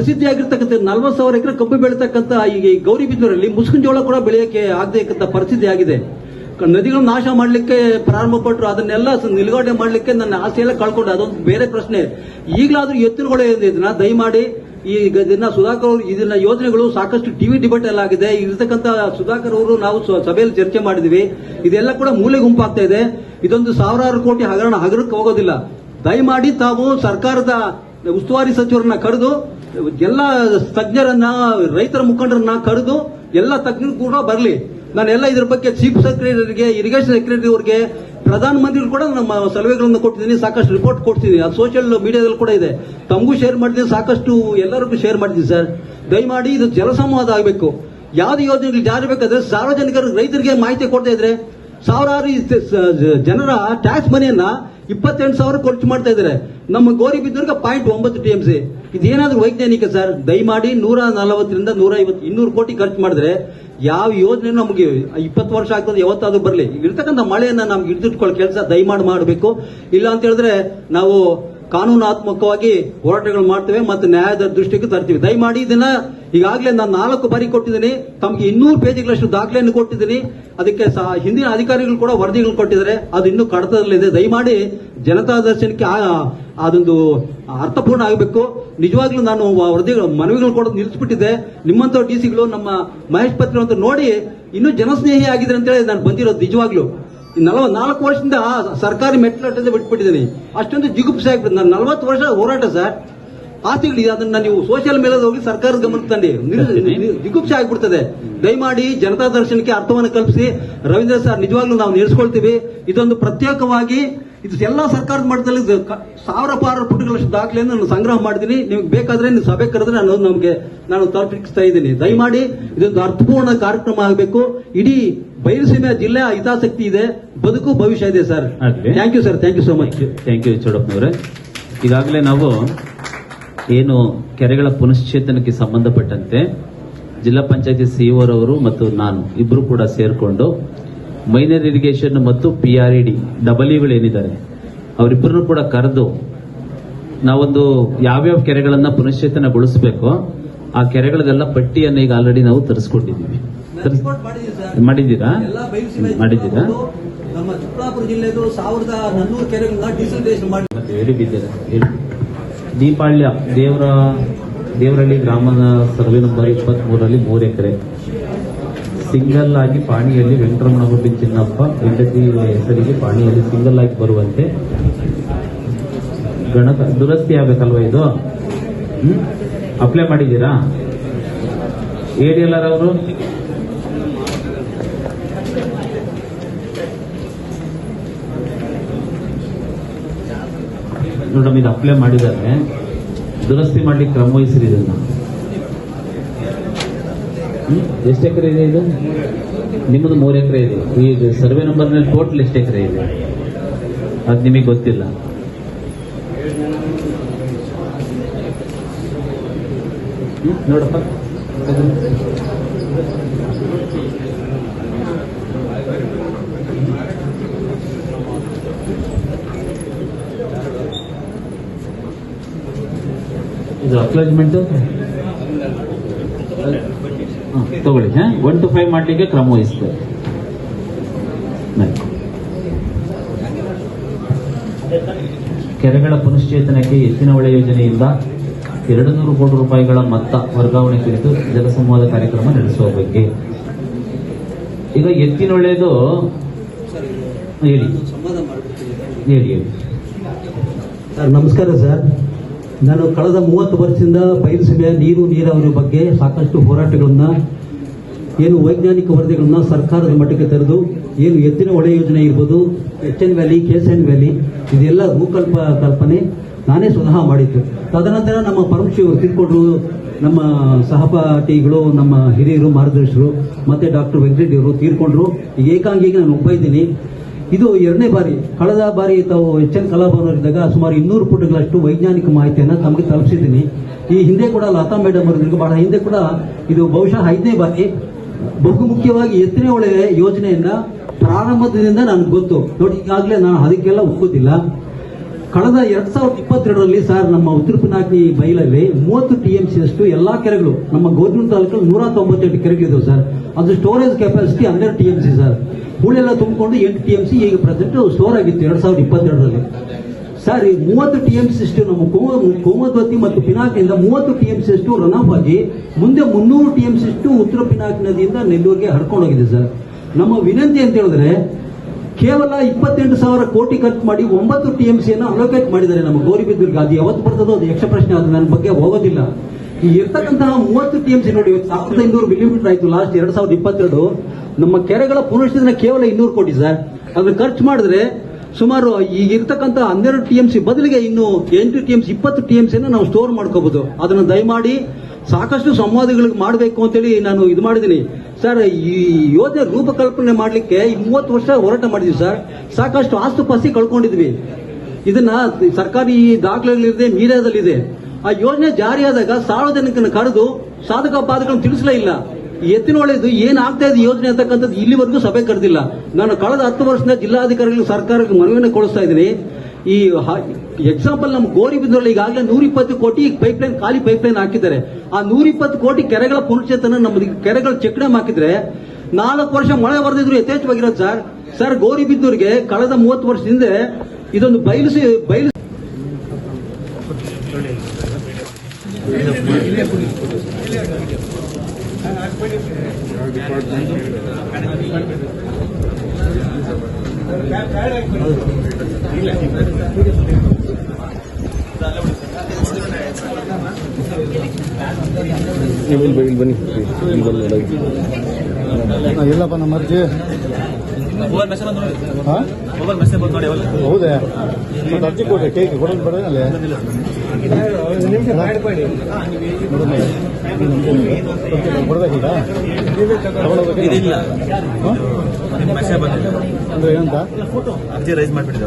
ಪ್ರಸಿದ್ಧಿಯಾಗಿರ್ತಕ್ಕಂಥ ನಲ್ವತ್ತು ಸಾವಿರ ಎಕರೆ ಕಬ್ಬು ಬೆಳೀತಕ್ಕಂಥ ಈ ಗೌರಿಬಿದೂರಲ್ಲಿ ಮುಸ್ಕಿನ ಜೋಳ ಕೂಡ ಬೆಳೆಯಕ್ಕೆ ಆಗದೆ ಪರಿಸ್ಥಿತಿ ಆಗಿದೆ. ನದಿಗಳು ನಾಶ ಮಾಡಲಿಕ್ಕೆ ಪ್ರಾರಂಭ ಪಟ್ಟರು ಅದನ್ನೆಲ್ಲ ನಿಲುಗಡೆ ಮಾಡಲಿಕ್ಕೆ ನನ್ನ ಆಸೆಯೆಲ್ಲ ಕಳ್ಕೊಂಡು ಅದೊಂದು ಬೇರೆ ಪ್ರಶ್ನೆ. ಈಗಲಾದ್ರೂ ಎತ್ತಿನಗಳು ಇದನ್ನ? ದಯಮಾಡಿ ಈ ಇದನ್ನ ಸುಧಾಕರ್ ಅವರು ಇದನ್ನ ಯೋಜನೆಗಳು ಸಾಕಷ್ಟು ಟಿವಿ ಡಿಬೇಟ್ ಎಲ್ಲ ಆಗಿದೆ. ಇರ್ತಕ್ಕಂಥ ಸುಧಾಕರ್ ಅವರು ನಾವು ಸಭೆಯಲ್ಲಿ ಚರ್ಚೆ ಮಾಡಿದ್ವಿ. ಇದೆಲ್ಲ ಕೂಡ ಮೂಲೆ ಗುಂಪಾಗ್ತಾ ಇದೆ. ಇದೊಂದು ಸಾವಿರಾರು ಕೋಟಿ ಹಗರಣ ಹಗರಕ್ಕೆ ಹೋಗೋದಿಲ್ಲ. ದಯಮಾಡಿ ತಾವು ಸರ್ಕಾರದ ಉಸ್ತುವಾರಿ ಸಚಿವರನ್ನ ಕರೆದು ಎಲ್ಲ ತಜ್ಞರನ್ನ, ರೈತರ ಮುಖಂಡರನ್ನ ಕರೆದು ಎಲ್ಲ ತಜ್ಞರು ಕೂಡ ಬರಲಿ. ನಾನೆಲ್ಲ ಇದ್ರ ಬಗ್ಗೆ ಚೀಫ್ ಸೆಕ್ರೆಟರಿಗೆ ಇರಿಗೇಷನ್ ಸೆಕ್ರೆಟರಿ ಅವರಿಗೆ ಪ್ರಧಾನಮಂತ್ರಿ ಕೂಡ ನಮ್ಮ ಸಲಹೆಗಳನ್ನು ಕೊಟ್ಟಿದ್ದೀನಿ, ಸಾಕಷ್ಟು ರಿಪೋರ್ಟ್ ಕೊಡ್ತಿದ್ದೀನಿ ಅದು ಸೋಷಿಯಲ್ ಮೀಡಿಯಾದಲ್ಲಿ ಕೂಡ ಇದೆ. ತಮಗೂ ಶೇರ್ ಮಾಡಿದ್ದೀನಿ ಸಾಕಷ್ಟು ಎಲ್ಲರಿಗೂ ಶೇರ್ ಮಾಡಿದ್ದೀನಿ ಸರ್ ದಯಮಾಡಿ ಇದು ಜಲಸಂವಾದ ಆಗಬೇಕು. ಯಾವ್ದು ಯೋಜನೆಗಳು ಜಾರಿ ಬೇಕಾದ್ರೆ ಸಾರ್ವಜನಿಕರು ರೈತರಿಗೆ ಮಾಹಿತಿ ಕೊಡ್ತಾ ಇದ್ರೆ, ಸಾವಿರಾರು ಜನರ ಟ್ಯಾಕ್ಸ್ ಮನಿಯನ್ನ ಇಪ್ಪತ್ತೆಂಟು ಸಾವಿರ ಖರ್ಚು ಮಾಡ್ತಾ ಇದ್ದಾರೆ. ನಮ್ಮ ಗೋರಿಬಿದ್ದೂರ್ಗೆ ಪಾಯಿಂಟ್ ಒಂಬತ್ತು ಟಿ ಎಂ ಸಿ ಇದೇನಾದ್ರೂ ವೈಜ್ಞಾನಿಕ ಸರ್ ದಯಮಾಡಿ ನೂರ ನಲವತ್ತರಿಂದ ನೂರ ಐವತ್ತು, ಇನ್ನೂರು ಕೋಟಿ ಖರ್ಚು ಮಾಡಿದ್ರೆ ಯಾವ ಯೋಜನೆ ನಮಗೆ ಇಪ್ಪತ್ತು ವರ್ಷ ಆಗ್ತದೆ ಯಾವತ್ತಾದ್ರೂ ಬರಲಿ. ಇರ್ತಕ್ಕಂಥ ಮಳೆಯನ್ನ ನಮ್ಗೆ ಹಿಡಿದಿಟ್ಕೊಳ್ಳೋ ಕೆಲಸ ದಯಮಾಡಿ ಮಾಡಬೇಕು. ಇಲ್ಲ ಅಂತ ಹೇಳಿದ್ರೆ ನಾವು ಕಾನೂನಾತ್ಮಕವಾಗಿ ಹೋರಾಟಗಳು ಮಾಡ್ತೇವೆ ಮತ್ತು ನ್ಯಾಯದ ದೃಷ್ಟಿಗೆ ತರ್ತೀವಿ. ದಯಮಾಡಿ ಇದನ್ನ ಈಗಾಗಲೇ ನಾನು ನಾಲ್ಕು ಬಾರಿ ಕೊಟ್ಟಿದ್ದೀನಿ. ತಮಗೆ ಇನ್ನೂರು ಪೇಜ್ಗಳಷ್ಟು ದಾಖಲೆಯನ್ನು ಕೊಟ್ಟಿದ್ದೀನಿ. ಅದಕ್ಕೆ ಹಿಂದಿನ ಅಧಿಕಾರಿಗಳು ಕೂಡ ವರದಿಗಳು ಕೊಟ್ಟಿದ್ದಾರೆ. ಅದು ಇನ್ನೂ ಕಡತದಲ್ಲಿದೆ. ದಯಮಾಡಿ ಜನತಾ ದರ್ಶನಕ್ಕೆ ಅದೊಂದು ಅರ್ಥಪೂರ್ಣ ಆಗಬೇಕು. ನಿಜವಾಗ್ಲೂ ನಾನು ವರದಿಗಳು, ಮನವಿಗಳು ಕೊಡೋದು ನಿಲ್ಲಿಸ್ಬಿಟ್ಟಿದ್ದೆ. ನಿಮ್ಮಂತ ಡಿ ಸಿಗಳು, ನಮ್ಮ ಮಹೇಶ್ ಪತ್ರ ಅಂತ ನೋಡಿ ಇನ್ನೂ ಜನಸ್ನೇಹಿ ಆಗಿದ್ರೆ ಅಂತೇಳಿ ನಾನು ಬಂದಿರೋದು ನಿಜವಾಗ್ಲೂ. ನಲವ, ನಾಲ್ಕು ವರ್ಷದಿಂದ ಸರ್ಕಾರಿ ಮೆಟ್ಲಟ್ಟದೆ ಬಿಟ್ಬಿಟ್ಟಿದ್ದೀನಿ. ಅಷ್ಟೊಂದು ಜಿಗುಪ್ಸೆ ಆಗ್ಬಿಟ್ಟು ನಾನು ನಲವತ್ತು ವರ್ಷ ಹೋರಾಟ ಸರ್. ಆಸ್ತಿಗಳಿದೆ ಅದನ್ನ ನೀವು ಸೋಷಿಯಲ್ ಮೀಡಿಯಾದ ಹೋಗಿ ಸರ್ಕಾರದ ಗಮನಕ್ಕೆ ತಂದೆ. ಜಿಗುಪ್ಸೆ ಆಗ್ಬಿಡ್ತದೆ. ದಯಮಾಡಿ ಜನತಾ ದರ್ಶನಕ್ಕೆ ಅರ್ಥವನ್ನು ಕಲ್ಪಿಸಿ. ರವೀಂದ್ರ ಸರ್ ನಿಜವಾಗ್ಲೂ ನಾವು ನಡೆಸ್ಕೊಳ್ತೀವಿ ಇದೊಂದು ಪ್ರತ್ಯೇಕವಾಗಿ ಇದು ಎಲ್ಲಾ ಸರ್ಕಾರದ ಮಟ್ಟದಲ್ಲಿ ಸಾವಿರ ಪಾರ ಪುಟಗಳಷ್ಟು ದಾಖಲೆಯನ್ನು ನಾನು ಸಂಗ್ರಹ ಮಾಡಿದ್ದೀನಿ. ನಿಮ್ಗೆ ಬೇಕಾದ್ರೆ ನೀವು ಸಭೆ ಕರೆದ್ರೆ ನಾನು ನಮಗೆ ನಾನು ತಲುಪಿಸ್ತಾ ಇದ್ದೀನಿ. ದಯಮಾಡಿ ಇದೊಂದು ಅರ್ಥಪೂರ್ಣ ಕಾರ್ಯಕ್ರಮ ಆಗಬೇಕು. ಇಡೀ ಬಯಲುಸೀಮೆ ಜಿಲ್ಲೆಯ ಹಿತಾಸಕ್ತಿ ಇದೆ. ಬದುಕು ಭವಿಷ್ಯ ಇದೆ sir. Thank you sir thank you so much thank you ಚೌಡಪ್ಪನವರೇ. ಈಗಾಗಲೇ ನಾವು ಏನು ಕೆರೆಗಳ ಪುನಶ್ಚೇತನಕ್ಕೆ ಸಂಬಂಧಪಟ್ಟಂತೆ ಜಿಲ್ಲಾ ಪಂಚಾಯತಿ ಸಿಇಒರವರು ಮತ್ತು ನಾನು ಇಬ್ಬರು ಕೂಡ ಸೇರಿಕೊಂಡು ಮೈನರ್ ಇರಿಗೇಷನ್ ಮತ್ತು P R E D double ಅವರಿಬ್ಬರನ್ನು ಕೂಡ ಕರೆದು ನಾವೊಂದು ಯಾವ್ಯಾವ ಕೆರೆಗಳನ್ನು ಪುನಶ್ಚೇತನಗೊಳಿಸಬೇಕು ಆ ಕೆರೆಗಳದೆಲ್ಲ ಪಟ್ಟಿಯನ್ನು ಈಗ ಆಲ್ರೆಡಿ ನಾವು ತರಿಸ್ಕೊಂಡಿದ್ದೀವಿ. ತರಿಸ್- ಮಾಡಿದ್ದೀರಾ? ಮಾಡಿದ್ದೀರಾ? ನಮ್ಮ ಚಿಕ್ಕಬಳ್ಳಾಪುರ ಜಿಲ್ಲೆದು ಸಾವಿರದ ನಾನ್ನೂರು ಕೆರೆಗಳನ್ನ ಡಿಸಲ್ಟೇಷನ್ ಮಾಡಿ ಹೇಳಿ. ದೀಪಾಳ್ಯ ದೇವರ, ದೇವರಹಳ್ಳಿ ಗ್ರಾಮದ ಸರ್ವೆ ನಂಬರ್ ಇಪ್ಪತ್ತ್ ಮೂರಲ್ಲಿ ಮೂರು ಎಕರೆ. ಸಿಂಗಲ್ ಆಗಿ ಪಾಣಿಯಲ್ಲಿ ವೆಂಕಟರಮಣ ಗುಡ್ಡಿ ಚಿನ್ನಪ್ಪ, ಹೆಂಡತಿ ಹೆಸರಿಗೆ ಪಾಣಿಯಲ್ಲಿ ಸಿಂಗಲ್ ಆಗಿ ಬರುವಂತೆ. ಗಣಕ, ದುರಸ್ತಿ ಆಗಬೇಕಲ್ವ ಇದು? ಅಪ್ಲೈ ಮಾಡಿದ್ದೀರಾ? ಏರಿಯಲ್ಲರವರು ಅವರು? ಮೇಡಮ್ ಇದು ಅಪ್ಲೈ ಮಾಡಿದ್ದಾರೆ ದುರಸ್ತಿ ಮಾಡ್ಲಿಕ್ಕೆ ಕ್ರಮ ವಹಿಸಿರಿ ಇದನ್ನ. ಎಷ್ಟು ಎಕರೆ ಇದೆ ಇದು? ನಿಮ್ಮದು ಮೂರು ಎಕರೆ ಇದೆ. ಈಗ ಸರ್ವೆ ನಂಬರ್ ಮೇಲೆ ಟೋಟಲ್ ಎಷ್ಟು ಎಕರೆ ಇದೆ? ಅದು ನಿಮಗೆ ಗೊತ್ತಿಲ್ಲ? ನೋಡಪ್ಪ. ಇದು ತಗೊಳ್ಳಿ. ಹಾ ಒನ್ ಟು ಫೈವ್ ಮಾಡಲಿಕ್ಕೆ ಕ್ರಮ ವಹಿಸ್ತೇವೆ. ಕೆರೆಗಳ ಪುನಶ್ಚೇತನಕ್ಕೆ ಎತ್ತಿನ ಹೊಳೆ ಯೋಜನೆಯಿಂದ ಎರಡು ನೂರು ಕೋಟಿ ರೂಪಾಯಿಗಳ ಮೊತ್ತ ವರ್ಗಾವಣೆ ಕುರಿತು ಜನಸಂವಾದ ಕಾರ್ಯಕ್ರಮ ನಡೆಸುವ ಬಗ್ಗೆ. ಈಗ ಎತ್ತಿನ ಮಾಡ್ಬಿಡ್ತೀನಿ ಹೇಳಿ ಹೇಳಿ. ಸರ್, ನಮಸ್ಕಾರ ಸರ್. ನಾನು ಕಳೆದ ಮೂವತ್ತು ವರ್ಷದಿಂದ ಬಯಲುಸೀಮೆಯ ನೀರು, ನೀರಾವರಿ ಬಗ್ಗೆ ಸಾಕಷ್ಟು ಹೋರಾಟಗಳನ್ನು, ಏನು ವೈಜ್ಞಾನಿಕ ವರದಿಗಳನ್ನ ಸರ್ಕಾರದ ಮಟ್ಟಕ್ಕೆ ತೆರೆದು, ಏನು ಎತ್ತಿನ ಹೊಳೆ ಯೋಜನೆ ಇರ್ಬೋದು H N valley K S N valley ಇದೆಲ್ಲ ಭೂಕಲ್ಪ ಕಲ್ಪನೆ ನಾನೇ ಸ್ವತಃ ಮಾಡಿದ್ದು. ತದನಂತರ ನಮ್ಮ ಪರಮಶಿವರು ತಿಳ್ಕೊಂಡ್ರು ನಮ್ಮ ಸಹಪಾಠಿಗಳು, ನಮ್ಮ ಹಿರಿಯರು ಮಾರ್ಗದರ್ಶಕರು ಮತ್ತೆ ಡಾಕ್ಟರ್ ವೆಂಕಟರೆಡ್ಡಿ ಅವರು ತೀರ್ಕೊಂಡ್ರು. ಏಕಾಂಗಿಗೆ ನಾನು ಒಬ್ಬ ಇದು ಎರಡನೇ ಬಾರಿ, ಕಳೆದ ಬಾರಿ ತಾವು ಎಚ್ ಎನ್ ಕಲಾಭವನವರಿದ್ದಾಗ ಸುಮಾರು ಇನ್ನೂರು ಪುಟಗಳಷ್ಟು ವೈಜ್ಞಾನಿಕ ಮಾಹಿತಿಯನ್ನು ತಮಗೆ ತಲುಪಿಸಿದ್ದೀನಿ. ಈ ಹಿಂದೆ ಕೂಡ ಲತಾ ಮೇಡಮ್ ಅವರಿಗೆ ಬಹಳ ಹಿಂದೆ ಕೂಡ ಇದು ಬಹುಶಃ ಐದನೇ ಬಾರಿ. ಬಹು ಮುಖ್ಯವಾಗಿ ಎತ್ತಿನ ಹೊಳೆ ಯೋಜನೆಯನ್ನ ಪ್ರಾರಂಭದಿಂದ ನನಗೆ ಗೊತ್ತು. ನೋಡಿ, ಈಗಾಗಲೇ ನಾನು ಅದಕ್ಕೆಲ್ಲ ಒಪ್ಪುತ್ತಿಲ್ಲ ಕಳೆದ ಎರಡ್ ಸಾವಿರದ ಇಪ್ಪತ್ತೆರಡರಲ್ಲಿ ಸರ್, ನಮ್ಮ ಉತ್ತರ ಪಿನಾಕಿ ಬೈಲಲ್ಲಿ ಮೂವತ್ತು ಟಿಎಂಸಿ ಅಷ್ಟು ಎಲ್ಲಾ ಕೆರೆಗಳು, ನಮ್ಮ ಗೋಧಿ ತಾಲೂಕಲ್ಲಿ ನೂರ ತೊಂಬತ್ತೆಂಟು ಕೆರೆಗಳಿದ್ದವು ಸರ್. ಅದು ಸ್ಟೋರೇಜ್ ಕೆಪಾಸಿಟಿ ಹನ್ನೆರಡು ಟಿಎಂಸಿ ಸರ್. ಹೂಳೆಲ್ಲ ತುಂಬಿಕೊಂಡು ಎಂಟು ಟಿ ಎಂ ಸಿ ಈಗ ಪ್ರೆಸೆಂಟ್ ಸ್ಟೋರ್ ಆಗಿತ್ತು ಎರಡ್ ಸಾವಿರದ ಇಪ್ಪತ್ತೆರಡರಲ್ಲಿ. ಸರ್ ಈ ಮೂವತ್ತು ಸಿ ಅಷ್ಟು ನಮ್ಮ ಕೋಮ- ಕೋಮದ್ವತಿ ಮತ್ತು ಪಿನಾಕಿನಿಂದ ಮೂವತ್ತು ಟಿಎಂಸಿ ಅಷ್ಟು ರನ್ ಆಫ್ ಆಗಿ ಮುಂದೆ ಮುನ್ನೂರು ಟಿ ಎಂ ಸಿ ಅಷ್ಟು ಉತ್ತರ ಪಿನಾಕ್ ನದಿಯಿಂದ ನೆಲ್ಲೂರಿಗೆ ಹರ್ಕೊಂಡೋಗಿದೆ ಸರ್ ನಮ್ಮ ವಿನಂತಿ ಅಂತ ಹೇಳಿದ್ರೆ ಕೇವಲ ಇಪ್ಪತ್ತೆಂಟು ಸಾವಿರ ಕೋಟಿ ಖರ್ಚು ಮಾಡಿ ಒಂಬತ್ತು ಟಿ ಎಂ ಸಿಯನ್ನು ಅಲೋಕೇಟ್ ಮಾಡಿದ್ದಾರೆ ನಮ್ಮ ಗೌರಿಬಿದ್ದೂರ್ಗೆ ಅದು ಯಾವತ್ತು ಬರ್ತದೋ ಅದು ಯಕ್ಷ ಪ್ರಶ್ನೆ, ಅದು ನನ್ನ ಬಗ್ಗೆ ಹೋಗೋದಿಲ್ಲ. ಈ ಇರ್ತಕ್ಕಂತಹ ಮೂವತ್ತು ಟಿ ಎಂ ಸಿ ನೋಡಿ ಸಾವಿರದ ಐನೂರು ಮಿಲಿಮೀಟರ್ ಆಯಿತು ಲಾಸ್ಟ್ ಎರಡು ಸಾವಿರದ ಇಪ್ಪತ್ತೆರಡು. ನಮ್ಮ ಕೆರೆಗಳ ಪುನಶ್ಚೇತನ ಕೇವಲ ಇನ್ನೂರು ಕೋಟಿ ಸರ್. ಅದನ್ನ ಖರ್ಚು ಮಾಡಿದ್ರೆ ಸುಮಾರು ಈಗ ಇರ್ತಕ್ಕಂಥ ಹನ್ನೆರಡು ಸಿ ಬದಲಿಗೆ ಇನ್ನು ಎಂಟು ಟಿ ಎಂ ಸಿ ಇಪ್ಪತ್ತು ಟಿ ಎಂ ಸಿ ನಾವು ಸ್ಟೋರ್ ಮಾಡ್ಕೋಬಹುದು ಅದನ್ನು ದಯಮಾಡಿ ಸಾಕಷ್ಟು ಸಂವಾದಗಳಿಗೆ ಮಾಡಬೇಕು ಅಂತೇಳಿ ನಾನು ಇದು ಮಾಡಿದ್ದೀನಿ. ಸರ್, ಈ ಯೋಜನೆ ರೂಪಕಲ್ಪನೆ ಮಾಡಲಿಕ್ಕೆ ಮೂವತ್ತು ವರ್ಷ ಹೋರಾಟ ಮಾಡಿದ್ವಿ ಸರ್. ಸಾಕಷ್ಟು ಆಸ್ತುಪಾಸ್ತಿ ಕಳ್ಕೊಂಡಿದ್ವಿ. ಇದನ್ನ ಸರ್ಕಾರಿ ದಾಖಲೆಗಳಿದೆ ಮೀಡಿಯಾದಲ್ಲಿದೆ ಆ ಯೋಜನೆ ಜಾರಿಯಾದಾಗ ಸಾರ್ವಜನಿಕನ ಕರೆದು ಸಾಧಕ ಬಾಧಕಗಳನ್ನು ತಿಳಿಸಲೇ ಇಲ್ಲ. ಈ ಏನಾಗ್ತಾ ಇದೆ ಯೋಜನೆ ಅಂತಕ್ಕಂಥದ್ದು ಇಲ್ಲಿವರೆಗೂ ಸಭೆ ಕರೆದಿಲ್ಲ. ನಾನು ಕಳೆದ ಹತ್ತು ವರ್ಷದಿಂದ ಜಿಲ್ಲಾಧಿಕಾರಿಗಳು ಸರ್ಕಾರಕ್ಕೆ ಮನವಿಯನ್ನು ಕೊಡಿಸ್ತಾ ಇದ್ದೀನಿ. ಈ ಎಕ್ಸಾಂಪಲ್ ನಮ್ಮ ಗೋರಿಬಿದ್ರಲ್ಲಿ ಈಗಾಗಲೇ ನೂರ ಇಪ್ಪತ್ತು ಕೋಟಿ ಪೈಪ್ಲೈನ್ ಖಾಲಿ ಪೈಪ್ ಲೈನ್ ಹಾಕಿದ್ದಾರೆ. ಆ ನೂರ ಇಪ್ಪತ್ತು ಕೋಟಿ ಕೆರೆಗಳ ಪುನಶ್ಚೇತನ ನಮ್ಮ ಕೆರೆಗಳ ಚೆಕ್ ಹಾಕಿದ್ರೆ ನಾಲ್ಕು ವರ್ಷ ಮಳೆ ಬರೆದಿದ್ರು ಯಥೇಚ್ಛವಾಗಿರೋದು ಸರ್ ಸರ್ ಗೋರಿಬಿದ್ದೂರಿಗೆ ಕಳೆದ ಮೂವತ್ತು ವರ್ಷದಿಂದ ಇದೊಂದು ಬಯಲು ಬಯಲು ಇಲ್ಲಿ ಬನ್ನಿ ಇಲ್ಲಪ್ಪ ನಮ್ಮ ಅರ್ಜಿ ಹಾ? ಹೌದೇ. ಅರ್ಜಿ ಕೊಡ್ರಿ ಕೇಕ್ ಕೊಡೋದು ಬೇಡ ಅಂದ್ರೆ ಏನಂತ? ಅರ್ಜಿ ರೈಸ್ ಮಾಡಿಬಿಟ್ಟಿದೆ